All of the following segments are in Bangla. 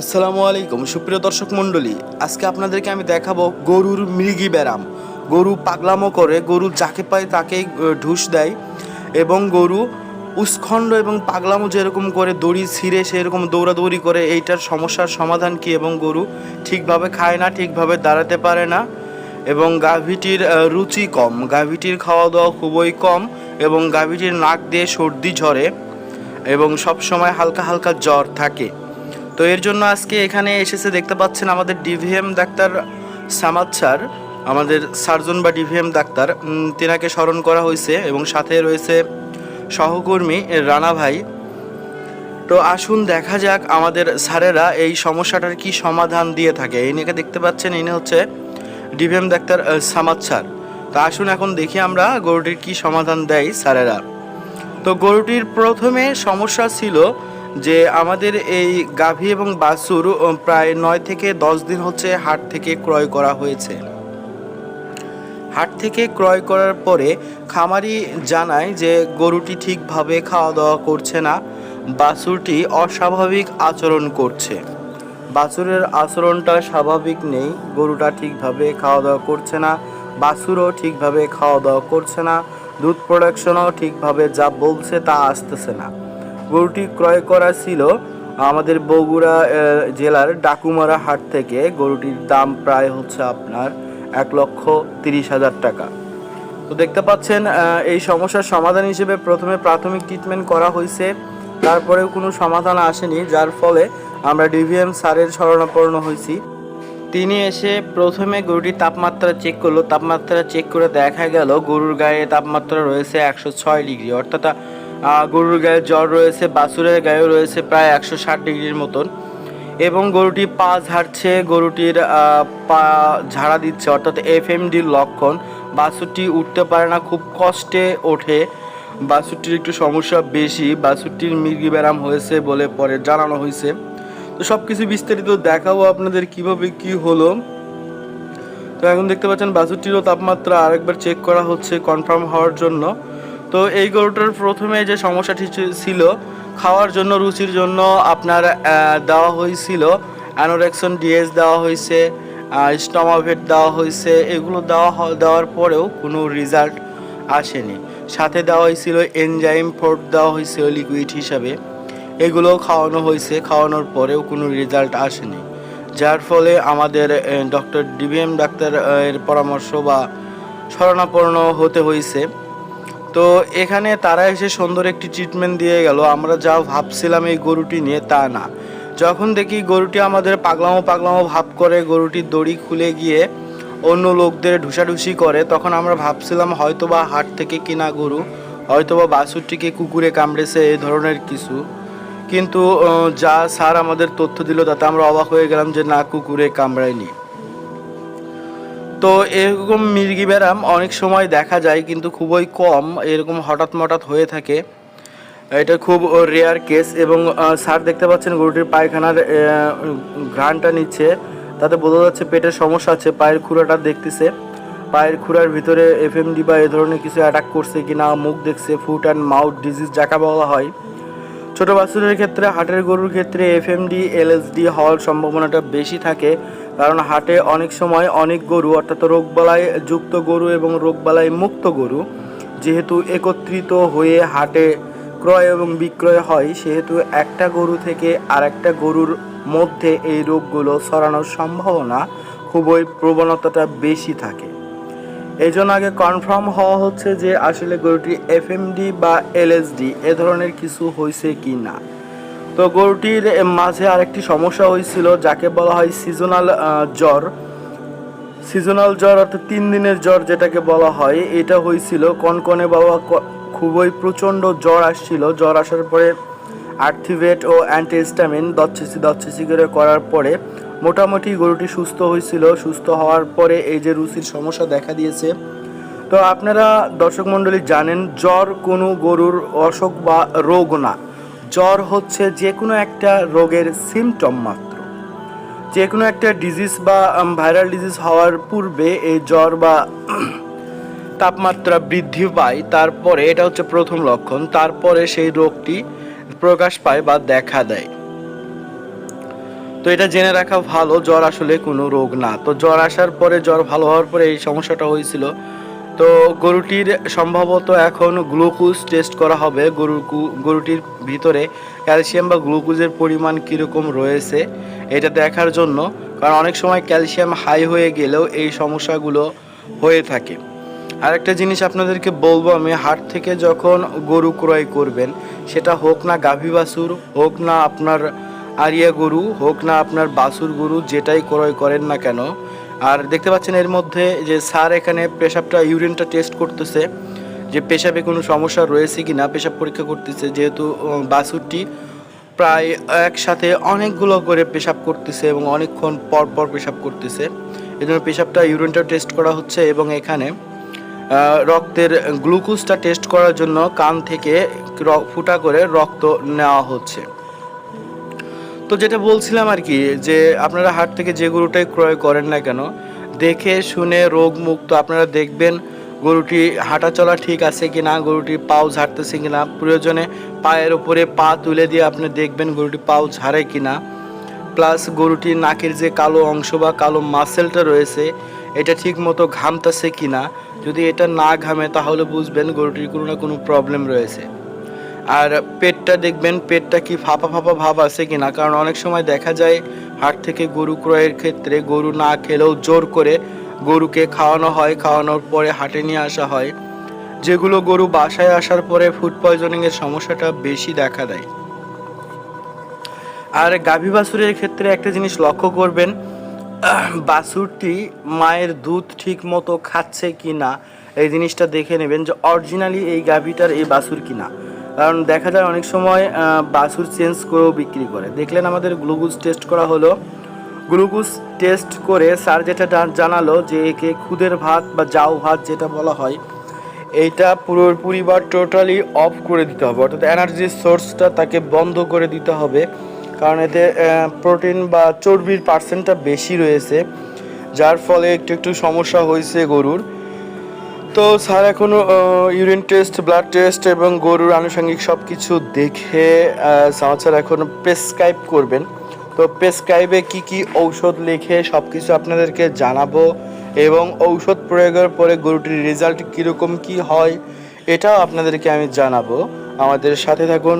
আসসালামু আলাইকুম সুপ্রিয় দর্শক মণ্ডলী। আজকে আপনাদেরকে আমি দেখাবো গরুর মৃগী ব্যারাম। গরু পাগলামো করে গরু যাকে পায় আহ, ঢুস দেয় এবং গরু উৎখণ্ড এবং পাগলামো যেরকম করে দড়ি ছিঁড়ে সেরকম দৌড়াদৌড়ি করে এইটার সমস্যার সমাধান কি এবং গরু ঠিকভাবে খায় না ঠিকভাবে দাঁড়াতে পারে না এবং গাভীটির রুচি কম। গাভীটির খাওয়া দাওয়া খুবই কম এবং গাভীটির নাক দিয়ে সর্দি ঝরে এবং সব সময় হালকা হালকা জ্বর থাকে। তো এর জন্য আজকে এখানে এসেছে, দেখতে পাচ্ছেন আমাদের ডিভিএম ডাক্তার সামাদ স্যার, আমাদের সার্জন বা ডিভিএম ডাক্তার। তেনাকে স্মরণ করা হয়েছে এবং সাথে রয়েছে সহকর্মী রানা ভাই। তো আসুন দেখা যাক আমাদের স্যারেরা এই সমস্যাটার কি সমাধান দিয়ে থাকে। ইনিকে দেখতে পাচ্ছেন, ইনি হচ্ছে ডিভিএম ডাক্তার সামাদ স্যার। তো আসুন এখন দেখি আমরা গরুটির কি সমাধান দেয় স্যারেরা। তো গরুটির প্রথমে সমস্যা ছিল যে আমাদের এই গাভী এবং বাছুর প্রায় নয় থেকে দশ দিন হচ্ছে হাট থেকে ক্রয় করা হয়েছে। হাট থেকে ক্রয় করার পরে খামারি জানায় যে গরুটি ঠিকভাবে খাওয়া দাওয়া করছে না, বাছুরটি অস্বাভাবিক আচরণ করছে। বাছুরের আচরণটা স্বাভাবিক নেই, গরুটা ঠিকভাবে খাওয়া দাওয়া করছে না, বাছুরও ঠিকভাবে খাওয়া দাওয়া করছে না, দুধ প্রোডাকশনও ঠিকভাবে যা বলছে তা আসতেছে না। গরুটি ক্রয় করা ছিল আমাদের বগুড়া জেলার ডাকুমারা হাট থেকে। গরুটির দাম প্রায় হচ্ছে আপনার এক লক্ষ তিরিশ হাজার টাকা। তো দেখতে পাচ্ছেন এই সমস্যার সমাধান হিসেবে প্রথমে প্রাথমিক ট্রিটমেন্ট করা হয়েছে। তারপরেও কোনো সমাধান আসেনি, যার ফলে আমরা ডিভিএম স্যারের শরণাপন্ন হয়েছি। তিনি এসে প্রথমে গরুটির তাপমাত্রা চেক করল। তাপমাত্রা চেক করে দেখা গেল, গরুর গায়ে তাপমাত্রা রয়েছে একশো ছয় ডিগ্রি, অর্থাৎ গরুর গায়ে জ্বর রয়েছে, বাছুরের গায়েও রয়েছে প্রায় একশো ষাট ডিগ্রির মতন। এবং গরুটি পা ঝাড়ছে, গরুটির পা ঝাড়া দিচ্ছে, অর্থাৎ এফএমডির লক্ষণ। বাছুরটি উঠতে পারে না, খুব কষ্টে ওঠে। বাছুরটির একটু সমস্যা বেশি, বাছুরটির মৃগী ব্যারাম হয়েছে বলে পরে জানানো হয়েছে। তো সব কিছু বিস্তারিত দেখাবো আপনাদের কীভাবে কি হলো। তো এখন দেখতে পাচ্ছেন, বাছুরটিরও তাপমাত্রা আরেকবার চেক করা হচ্ছে কনফার্ম হওয়ার জন্য। তো এই গরুটার প্রথমে যে সমস্যাটি ছিল, খাওয়ার জন্য, রুচির জন্য আপনার দেওয়া হয়েছিল। অ্যানোরেকশন ডিএস দেওয়া হয়েছে স্টমাভেট দেওয়া হয়েছে। এগুলো দেওয়া দেওয়ার পরেও কোনো রেজাল্ট আসেনি। সাথে দেওয়া হয়েছিল এনজাইম ফোর্ট, দেওয়া হয়েছিল লিকুইড হিসাবে। এগুলো খাওয়ানো হয়েছে। খাওয়ানোর পরেও কোনো রেজাল্ট আসেনি। যার ফলে আমাদের ডক্টর ডিবিএম ডাক্তার এর পরামর্শ বা শরণাপন্ন হতে হয়েছে। তো এখানে তারা এসে সুন্দর একটি ট্রিটমেন্ট দিয়ে গেল। আমরা যা ভাবছিলাম এই গরুটি নিয়ে তা না। যখন দেখি গরুটি আমাদের পাগলামো পাগলামো ভাব করে গরুটির দড়ি খুলে গিয়ে অন্য লোকদের ঢুসাঢুসি করে, তখন আমরা ভাবছিলাম হয়তোবা হাট থেকে কিনা গরু, হয়তোবা বাছুরটিকে কুকুরে কামড়েছে এই ধরনের কিছু। কিন্তু যা স্যার আমাদের তথ্য দিল তাতে আমরা অবাক হয়ে গেলাম যে না, কুকুরে কামড়ায়নি। তো এরকম মির্গি ব্যারাম অনেক সময় দেখা যায়, কিন্তু খুবই কম। এরকম হঠাৎ মঠাৎ হয়ে থাকে। এটা খুব রেয়ার কেস এবং স্যার দেখতে পাচ্ছেন গরুটির পায়খানার ঘ্রাণটা নিচ্ছে। তাতে বোঝা যাচ্ছে পেটের সমস্যা আছে, পায়ের খুঁড়াটা দেখতেছে। পায়ের খুঁড়ার ভিতরে এফএমডি বা এ ধরনের কিছু অ্যাটাক করছে কি না মুখ দেখছে ফুট অ্যান্ড মাউথ ডিজিজ যাকে বলা হয়। ছোট বাছুরের ক্ষেত্রে, হাটের গরুর ক্ষেত্রে এফএমডি এলএসডি হওয়ার সম্ভাবনাটা বেশি থাকে। কারণ হাটে অনেক সময় অনেক গরু, অর্থাৎ রোগবালাই যুক্ত গরু এবং রোগবালাই মুক্ত গরু, যেহেতু একত্রিত হয়ে হাটে ক্রয় এবং বিক্রয় হয়, সেহেতু একটা গরু থেকে আরেকটা গরুর মধ্যে এই রোগগুলো ছড়ানোর সম্ভাবনা খুবই প্রবণতাটা বেশি থাকে। এই জন্য আগে কনফার্ম হওয়া হচ্ছে যে আসলে গরুটি এফএমডি বা এলএসডি এ ধরনের কিছু হয়েছে কি না তো গরুটির মাঝে আরেকটি সমস্যা হয়েছিল, যাকে বলা হয় সিজনাল জ্বর। সিজনাল জ্বর অর্থাৎ তিন দিনের জ্বর যেটাকে বলা হয়, এটা হয়েছিল কনকনে বাবা খুবই প্রচণ্ড জ্বর আসছিল। জ্বর আসার পরে আর্থিভেট ও অ্যান্টিহিস্টামিন দচ্ছিসি দচ্ছিসি করে করার পরে মোটামুটি গরুটি সুস্থ হয়েছিল। সুস্থ হওয়ার পরে এই যে রুচির সমস্যা দেখা দিয়েছে। তো আপনারা দর্শক মণ্ডলী জানেন, জ্বর কোনো গরুর অসুখ বা রোগ না। জ্বর হচ্ছে যে কোনো একটা রোগের সিমটম মাত্র। যে কোনো একটা ডিজিজ বা ভাইরাল ডিজিজ হওয়ার পূর্বে এই জ্বর বা, তাপমাত্রা বৃদ্ধি পায়, তারপরে এটা হচ্ছে প্রথম লক্ষণ, তারপরে সেই রোগটি প্রকাশ পায় বা দেখা দেয়। তো এটা জেনে রাখা ভালো, জ্বর আসলে কোনো রোগ না। তো জ্বর আসার পরে, জ্বর ভালো হওয়ার পরে এই সমস্যাটা হয়েছিল। তো গরুটির সম্ভবত এখন গ্লুকোজ টেস্ট করা হবে। গরু গরুটির ভিতরে ক্যালসিয়াম বা গ্লুকোজের পরিমাণ কীরকম রয়েছে, এটা দেখার জন্য। কারণ অনেক সময় ক্যালসিয়াম হাই হয়ে গেলেও এই সমস্যাগুলো হয়ে থাকে। আরেকটা জিনিস আপনাদেরকে বলব, আমি হাট থেকে যখন গরু ক্রয় করবেন, সেটা হোক না গাভী বাছুর, হোক না আপনার আরিয়া গরু, হোক না আপনার বাছুর গরু, যেটাই ক্রয় করেন না কেন আর দেখতে পাচ্ছেন এর মধ্যে যে স্যার এখানে পেশাবটা ইউরিনটা টেস্ট করতেছে যে পেশাবে কোনো সমস্যা রয়েছে কি না পেশাব পরীক্ষা করতেছে যেহেতু উম, বাছুরটি প্রায় একসাথে অনেকগুলো করে পেশাব করতেছে এবং অনেকক্ষণ পর পর পেশাব করতেছে। এই জন্য পেশাবটা ইউরিনটা টেস্ট করা হচ্ছে এবং এখানে রক্তের গ্লুকোজটা টেস্ট করার জন্য কান থেকে ফুটা করে রক্ত নেওয়া হচ্ছে। তো যেটা বলছিলাম আর কি, যে আপনারা হাট থেকে যে গরুটাই ক্রয় করেন না কেন, দেখে শুনে রোগ মুক্ত আপনারা দেখবেন গরুটি হাঁটা চলা ঠিক আছে কি না গরুটি পাও ঝাড়তেছে কি না প্রয়োজনে পায়ের ওপরে পা তুলে দিয়ে আপনি দেখবেন গরুটি পাও ঝাড়ে কি না প্লাস গরুটির নাকের যে কালো অংশ বা কালো মাসেলটা রয়েছে, এটা ঠিক মতো ঘামতেছে কি না যদি এটা না ঘামে তাহলে বুঝবেন গরুটির কোনো না কোনো প্রবলেম রয়েছে। আর পেটটা দেখবেন, পেটটা কি ফাঁপা ফাঁপা ভাব আছে কিনা? কারণ অনেক সময় দেখা যায়, হাট থেকে গরু ক্রয়ের ক্ষেত্রে গরু না খেলেও জোর করে গরুকে খাওয়ানো হয়, খাওয়ানোর পরে হাটে নিয়ে আসা হয়। যেগুলো গরু বাসায় আসার পরে ফুড পয়জনিংয়ের সমস্যাটা বেশি দেখা দেয়। আর গাভী বাছুরের ক্ষেত্রে একটা জিনিস লক্ষ্য করবেন, বাছুরটি মায়ের দুধ ঠিক মতো খাচ্ছে কি না এই জিনিসটা দেখে নেবেন যে অরিজিনালি এই গাভীটার এই বাছুর কিনা। কারণ দেখা যায় অনেক সময় বাছুর চেঞ্জ করেও বিক্রি করে। দেখলেন আমাদের গ্লুকোজ টেস্ট করা হলো। গ্লুকোজ টেস্ট করে স্যার যেটা জানালো যে একে খুদের ভাত বা জাউ ভাত যেটা বলা হয়, এইটা পুরোপুরি বা টোটালি অফ করে দিতে হবে। অর্থাৎ এনার্জির সোর্সটা তাকে বন্ধ করে দিতে হবে। কারণ এতে প্রোটিন বা চর্বির পার্সেন্টটা বেশি রয়েছে, যার ফলে একটু একটু সমস্যা হয়েছে গরুর। তো স্যার এখনও ইউরিন টেস্ট ব্লাড টেস্ট এবং গরুর আনুষঙ্গিক সব কিছু দেখে স্যার এখন প্রেসক্রাইব করবেন। তো প্রেসক্রাইবে কি কি ঔষধ লিখে সব কিছু আপনাদেরকে জানাব এবং ঔষধ প্রয়োগের পরে গরুটির রেজাল্ট কীরকম কি হয়, এটাও আপনাদেরকে আমি জানাব। আমাদের সাথে থাকুন।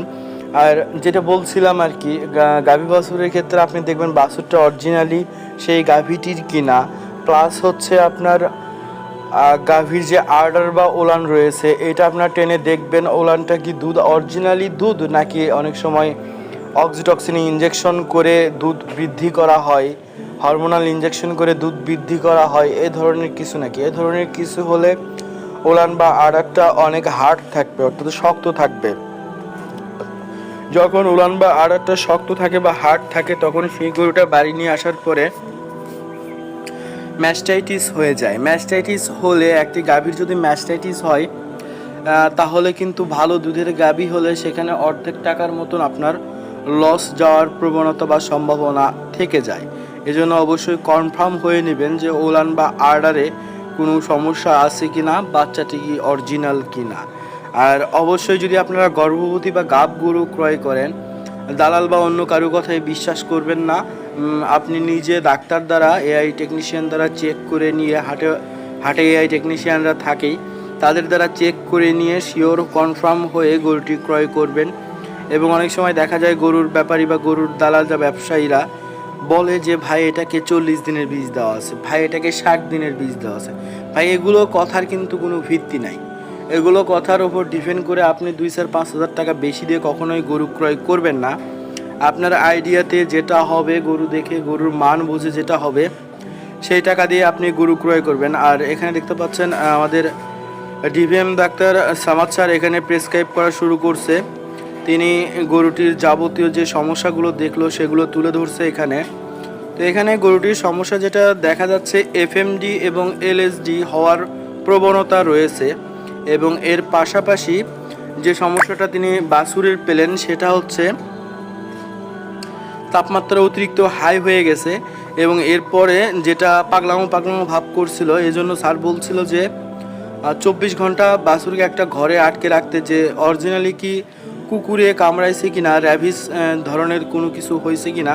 আর যেটা বলছিলাম আর কি গাভী বাছুরের ক্ষেত্রে আপনি দেখবেন বাছুরটা অরিজিনালি সেই গাভীটির কিনা। প্লাস হচ্ছে আপনার গাভীর যে আর্ডার বা ওলান রয়েছে, এটা আপনার টেনে দেখবেন ওলানটা কি দুধ অরিজিনালি দুধ নাকি অনেক সময় অক্সিটক্সিন ইঞ্জেকশন করে দুধ বৃদ্ধি করা হয় হরমোনাল ইঞ্জেকশন করে দুধ বৃদ্ধি করা হয়, এ ধরনের কিছু নাকি? এ ধরনের কিছু হলে ওলান বা আর্ডারটা অনেক হার্ড থাকবে, অর্থাৎ শক্ত থাকবে। যখন উলান বা আড়ারটা শক্ত থাকে বা হার্ড থাকে, তখন সেই গরুটা বাড়ি নিয়ে আসার পরে ম্যাস্টাইটিস হয়ে যায়। ম্যাস্টাইটিস হলে একটি গাভীর যদি ম্যাস্টাইটিস হয় তাহলে কিন্তু ভালো দুধের গাভী হলে সেখানে অর্ধেক টাকার মতন আপনার লস যাওয়ার প্রবণতা বা সম্ভাবনা থেকে যায়। এজন্য অবশ্যই কনফার্ম হয়ে নেবেন যে ওলান বা আর্ডারে কোনো সমস্যা আছে কি না বাচ্চাটি কি অরিজিনাল কি না আর অবশ্যই যদি আপনারা গর্ভবতী বা গাব গরু ক্রয় করেন, দালাল বা অন্য কারও কথায় বিশ্বাস করবেন না। আপনি নিজে ডাক্তার দ্বারা এআই টেকনিশিয়ান দ্বারা চেক করে নিয়ে, হাটে হাটে এআই টেকনিশিয়ানরা থাকেই, তাদের দ্বারা চেক করে নিয়ে শিওর কনফার্ম হয়ে গরুটি ক্রয় করবেন। এবং অনেক সময় দেখা যায় গরুর ব্যাপারী বা গরুর দালাল যা ব্যবসায়ীরা বলে যে, ভাই, এটাকে চল্লিশ দিনের বীজ দেওয়া আছে। ভাই, এটাকে ষাট দিনের বীজ দেওয়া আছে। ভাই, এগুলো কথার কিন্তু কোনো ভিত্তি নাই। এগুলো কথার ওপর ডিপেন্ড করে আপনি দুই চার পাঁচ হাজার টাকা বেশি দিয়ে কখনোই গরু ক্রয় করবেন না। আপনার আইডিয়াতে যেটা হবে, গরু দেখে গরুর মান বুঝে যেটা হবে, সেই টাকা দিয়ে আপনি গরু ক্রয় করবেন। আর এখানে দেখতে পাচ্ছেন আমাদের ডিভিএম ডাক্তার সামাদ স্যার এখানে প্রেসক্রাইব করা শুরু করছে। তিনি গরুটির যাবতীয় যে সমস্যাগুলো দেখল, সেগুলো তুলে ধরছে এখানে। তো এখানে গরুটির সমস্যা যেটা দেখা যাচ্ছে, এফএমডি এবং এলএসডি হওয়ার প্রবণতা রয়েছে। এবং এর পাশাপাশি যে সমস্যাটা তিনি বাছুরের পেলেন, সেটা হচ্ছে তাপমাত্রা অতিরিক্ত হাই হয়ে গেছে এবং এরপরে যেটা পাগলামো পাগলামো ভাব করছিল, এজন্য স্যার বলছিল যে চব্বিশ ঘণ্টা বাসুরকে একটা ঘরে আটকে রাখতে যে অরিজিনালি কি কুকুরে কামড়াইছে কি না র্যাভিস ধরনের কোনো কিছু হয়েছে কিনা,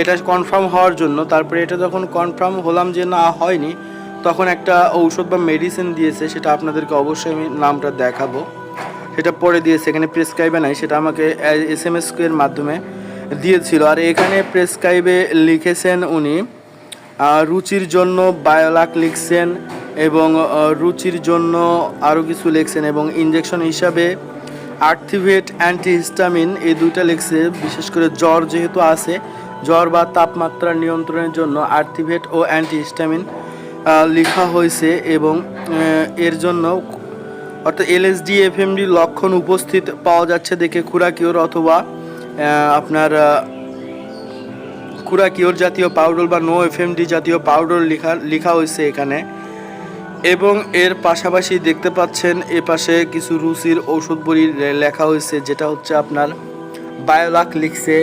এটা কনফার্ম হওয়ার জন্য, তারপরে এটা যখন কনফার্ম হলাম যে না, হয়নি, তখন একটা ঔষধ বা মেডিসিন দিয়েছে, সেটা আপনাদেরকে অবশ্যই আমি নামটা দেখাবো। সেটা পরে দিয়েছে, এখানে প্রেসক্রাইবে নাই, সেটা আমাকে এস এম এস মাধ্যমে দিয়েছিল। আর এখানে প্রেসক্রাইবে লিখেছেন উনি রুচির জন্য বায়োলাক লিখছেন এবং রুচির জন্য আরও কিছু লিখছেন এবং ইঞ্জেকশন হিসাবে আর্থিভেট, অ্যান্টিহিস্টামিন এই দুইটা লিখছে, বিশেষ করে জ্বর যেহেতু আছে, জ্বর বা তাপমাত্রা নিয়ন্ত্রণের জন্য আর্থিভেট ও অ্যান্টিহিস্টামিন লেখা হয়েছে এবং এর জন্য অর্থাৎ এলএসডি এফএমডি লক্ষণ উপস্থিত পাওয়া যাচ্ছে দেখে খুরাকিওর অথবা আপনার আহ, খুরাকিওর জাতীয় পাউডার বা নো এফএমডি জাতীয় পাউডার লেখা লেখা হয়েছে এখানে। এবং এর পাশাপাশি দেখতে পাচ্ছেন এ পাশে কিছু রুচির ঔষধ বড়ি লেখা হয়েছে যেটা হচ্ছে আপনার বায়োলাক লিখছে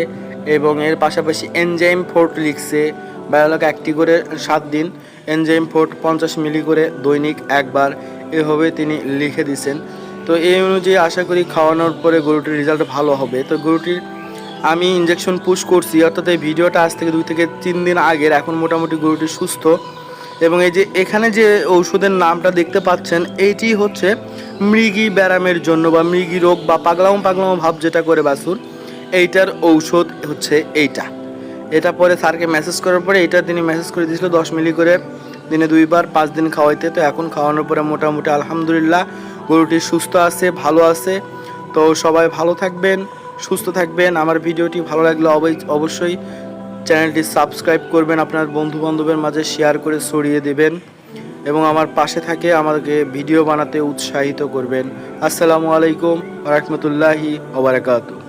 এবং এর পাশাপাশি এনজাইম ফোর্ট লিখছে। বায়োলাক একটি করে সাত দিন এনজাইম ফোর্ট পঞ্চাশ মিলি করে দৈনিক একবার এভাবে তিনি লিখে দিছেন। তো এই অনুযায়ী আশা করি খাওয়ানোর পরে গরুটির রেজাল্ট ভালো হবে। তো গরুটির আমি ইঞ্জেকশন পুশ করছি, অর্থাৎ এই ভিডিওটা আজ থেকে দুই থেকে তিন দিন আগের, এখন মোটামুটি গরুটি সুস্থ। এবং এই যে এখানে যে ঔষধের নামটা দেখতে পাচ্ছেন, এইটি হচ্ছে মৃগী ব্যারামের জন্য বা মৃগী রোগ বা পাগলাম পাগলাম ভাব যেটা করে বাসুর এইটার ঔষধ হচ্ছে এইটা। এটা পরে স্যারকে মেসেজ করার পরে এটা তিনি মেসেজ করে দিয়েছিল, দশ মিলি করে দিনে দুইবার, পাঁচ দিন খাওয়াইতে। তো এখন খাওয়ানোর পরে মোটামুটি আলহামদুলিল্লাহ গরুটি সুস্থ আছে, ভালো আছে। তো সবাই ভালো থাকবেন। সুস্থ থাকবেন। আমার ভিডিওটি ভালো লাগলে অবৈ- অবশ্যই চ্যানেলটি সাবস্ক্রাইব করবেন, আপনার বন্ধু বান্ধবের মাঝে শেয়ার করে ছড়িয়ে দেবেন এবং আমার পাশে থাকে আমাকে ভিডিও বানাতে উৎসাহিত করবেন। আসসালামু আলাইকুম রহমতুল্লাহি ওবরাকাতু